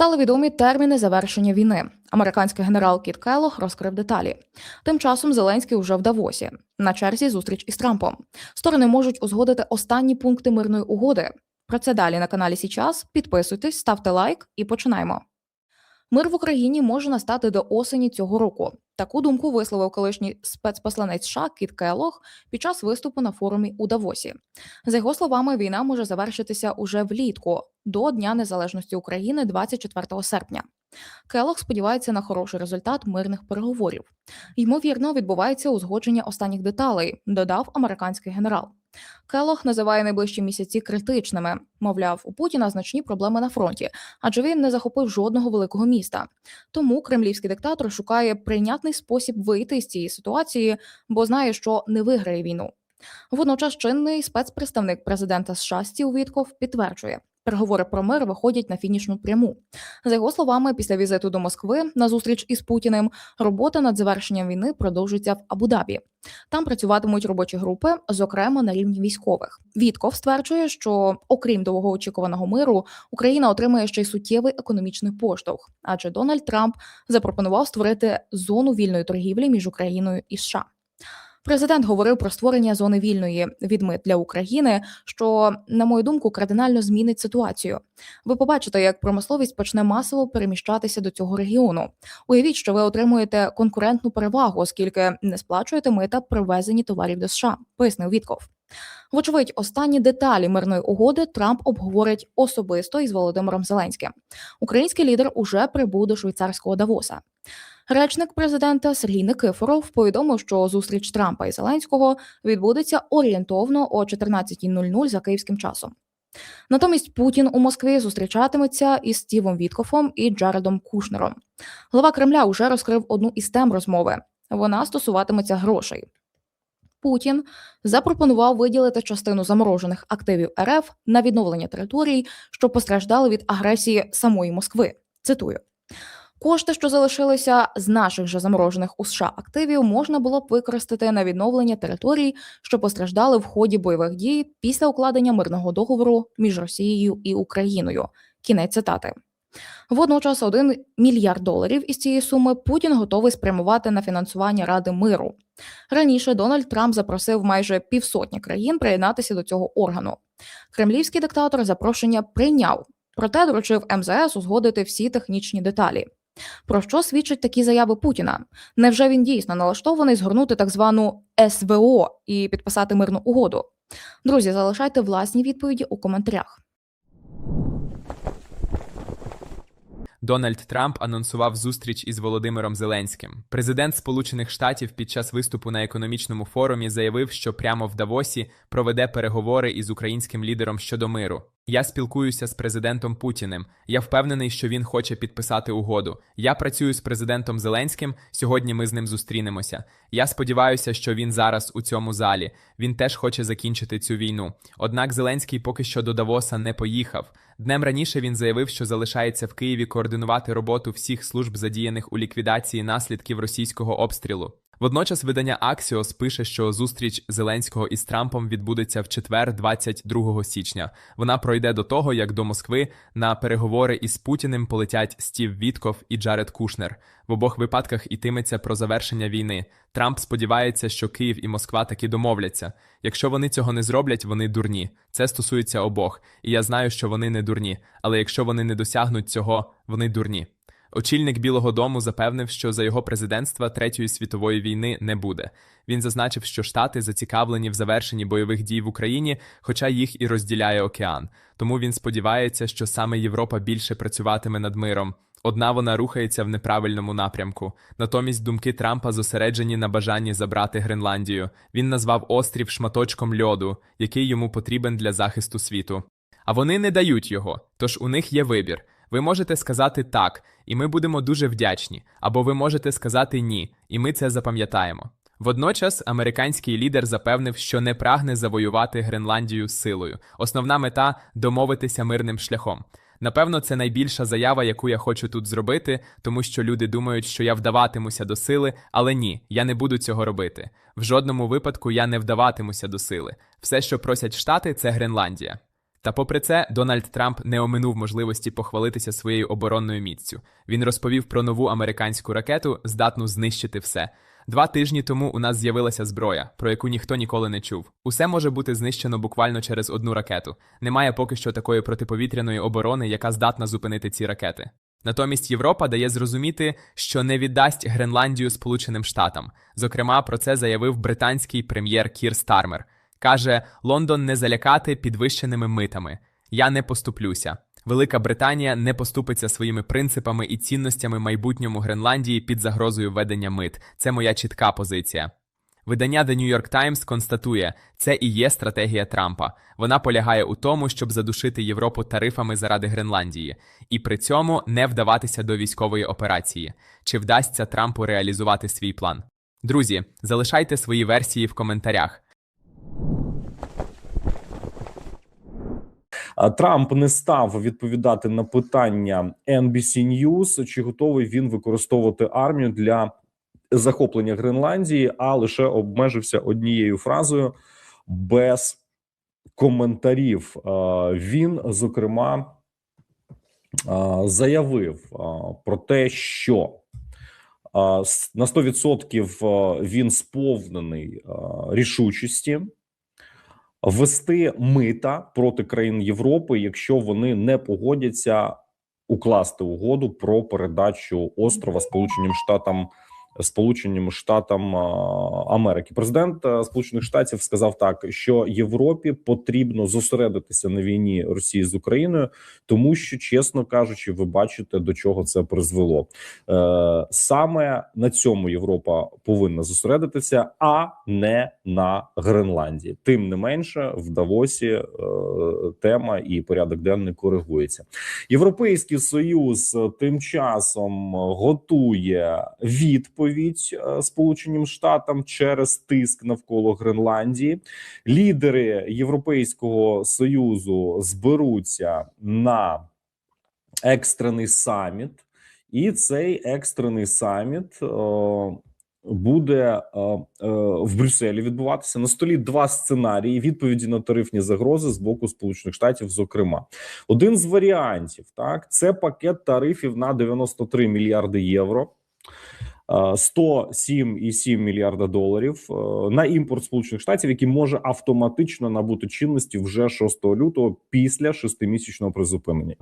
Стали відомі терміни завершення війни. Американський генерал Кіт Келлог розкрив деталі. Тим часом Зеленський уже в Давосі. На черзі зустріч із Трампом. Сторони можуть узгодити останні пункти мирної угоди. Про це далі на каналі Січас. Підписуйтесь, ставте лайк і починаємо. Мир в Україні може настати до осені цього року. Таку думку висловив колишній спецпосланець США Кіт Келлог під час виступу на форумі у Давосі. За його словами, війна може завершитися уже влітку до Дня Незалежності України 24 серпня. Келлог сподівається на хороший результат мирних переговорів. Ймовірно, відбувається узгодження останніх деталей, додав американський генерал. Келлог називає найближчі місяці критичними. Мовляв, у Путіна значні проблеми на фронті, адже він не захопив жодного великого міста. Тому кремлівський диктатор шукає прийнятний спосіб вийти з цієї ситуації, бо знає, що не виграє війну. Водночас чинний спецпредставник президента США Стів Вітков підтверджує, переговори про мир виходять на фінішну пряму. За його словами, після візиту до Москви на зустріч із Путіним робота над завершенням війни продовжується в Абу-Дабі. Там працюватимуть робочі групи, зокрема на рівні військових. Вітков стверджує, що окрім довгоочікуваного миру, Україна отримає ще й суттєвий економічний поштовх, адже Дональд Трамп запропонував створити зону вільної торгівлі між Україною і США. Президент говорив про створення зони вільної від мит для України, що, на мою думку, кардинально змінить ситуацію. Ви побачите, як промисловість почне масово переміщатися до цього регіону. Уявіть, що ви отримуєте конкурентну перевагу, оскільки не сплачуєте мита при ввезенні товарів до США, пояснив Вітков. Вочевидь, останні деталі мирної угоди Трамп обговорить особисто із Володимиром Зеленським. Український лідер уже прибув до швейцарського Давоса. Речник президента Сергій Никифоров повідомив, що зустріч Трампа і Зеленського відбудеться орієнтовно о 14.00 за київським часом. Натомість Путін у Москві зустрічатиметься із Стівом Віткофом і Джаредом Кушнером. Глава Кремля вже розкрив одну із тем розмови. Вона стосуватиметься грошей. Путін запропонував виділити частину заморожених активів РФ на відновлення територій, що постраждали від агресії самої Москви. Цитую. Кошти, що залишилися з наших же заморожених у США активів, можна було б використати на відновлення територій, що постраждали в ході бойових дій після укладення мирного договору між Росією і Україною. Кінець цитати. Водночас, один мільярд доларів із цієї суми Путін готовий спрямувати на фінансування Ради миру. Раніше Дональд Трамп запросив майже півсотні країн приєднатися до цього органу. Кремлівський диктатор запрошення прийняв, проте доручив МЗС узгодити всі технічні деталі. Про що свідчать такі заяви Путіна? Невже він дійсно налаштований згорнути так звану СВО і підписати мирну угоду? Друзі, залишайте власні відповіді у коментарях. Дональд Трамп анонсував зустріч із Володимиром Зеленським. Президент Сполучених Штатів під час виступу на економічному форумі заявив, що прямо в Давосі проведе переговори із українським лідером щодо миру. Я спілкуюся з президентом Путіним. Я впевнений, що він хоче підписати угоду. Я працюю з президентом Зеленським. Сьогодні ми з ним зустрінемося. Я сподіваюся, що він зараз у цьому залі. Він теж хоче закінчити цю війну. Однак Зеленський поки що до Давоса не поїхав. Днем раніше він заявив, що залишається в Києві координувати роботу всіх служб, задіяних у ліквідації наслідків російського обстрілу. Водночас видання Axios пише, що зустріч Зеленського із Трампом відбудеться в четвер, 22 січня. Вона пройде до того, як до Москви на переговори із Путіним полетять Стів Вітков і Джаред Кушнер. В обох випадках ітиметься про завершення війни. Трамп сподівається, що Київ і Москва таки домовляться. Якщо вони цього не зроблять, вони дурні. Це стосується обох. І я знаю, що вони не дурні. Але якщо вони не досягнуть цього, вони дурні. Очільник Білого Дому запевнив, що за його президентства Третьої світової війни не буде. Він зазначив, що Штати зацікавлені в завершенні бойових дій в Україні, хоча їх і розділяє океан. Тому він сподівається, що саме Європа більше працюватиме над миром. Одна вона рухається в неправильному напрямку. Натомість думки Трампа зосереджені на бажанні забрати Гренландію. Він назвав острів шматочком льоду, який йому потрібен для захисту світу. А вони не дають його, тож у них є вибір. Ви можете сказати так, і ми будемо дуже вдячні, або ви можете сказати ні, і ми це запам'ятаємо. Водночас американський лідер запевнив, що не прагне завоювати Гренландію силою. Основна мета домовитися мирним шляхом. Напевно, це найбільша заява, яку я хочу тут зробити, тому що люди думають, що я вдаватимуся до сили, але ні, я не буду цього робити. В жодному випадку я не вдаватимуся до сили. Все, що просять штати, це Гренландія. Та попри це, Дональд Трамп не оминув можливості похвалитися своєю оборонною міццю. Він розповів про нову американську ракету, здатну знищити все. Два тижні тому у нас з'явилася зброя, про яку ніхто ніколи не чув. Усе може бути знищено буквально через одну ракету. Немає поки що такої протиповітряної оборони, яка здатна зупинити ці ракети. Натомість Європа дає зрозуміти, що не віддасть Гренландію Сполученим Штатам. Зокрема, про це заявив британський прем'єр Кір Стармер. Каже, Лондон не залякати підвищеними митами. Я не поступлюся. Велика Британія не поступиться своїми принципами і цінностями майбутньому Гренландії під загрозою введення мит. Це моя чітка позиція. Видання The New York Times констатує, це і є стратегія Трампа. Вона полягає у тому, щоб задушити Європу тарифами заради Гренландії, і при цьому не вдаватися до військової операції. Чи вдасться Трампу реалізувати свій план? Друзі, залишайте свої версії в коментарях. А Трамп не став відповідати на питання NBC News, чи готовий він використовувати армію для захоплення Гренландії, а лише обмежився однією фразою без коментарів. Він зокрема заявив про те, що на 100% е, він сповнений рішучості ввести мита проти країн Європи, якщо вони не погодяться укласти угоду про передачу острова Сполученим Штатам Сполученим Штатам Америки. Президент Сполучених Штатів сказав так, що Європі потрібно зосередитися на війні Росії з Україною, тому що, чесно кажучи, ви бачите до чого це призвело. Е, саме на цьому Європа повинна зосередитися, а не на Гренландії. Тим не менше, в Давосі е, тема і порядок денний коригується. Європейський союз е, тим часом готує відповідь е, Сполученим Штатам через тиск навколо Гренландії. Лідери Європейського союзу зберуться на екстрений саміт, і цей екстрений саміт. е, Буде е, е, в Брюсселі відбуватися на столі два сценарії відповіді на тарифні загрози з боку Сполучених Штатів. Зокрема, один з варіантів так це пакет тарифів на 93 мільярди євро. Е, 107,7 мільярда доларів е, на імпорт Сполучених Штатів, який може автоматично набути чинності вже 6 лютого після шестимісячного призупинення.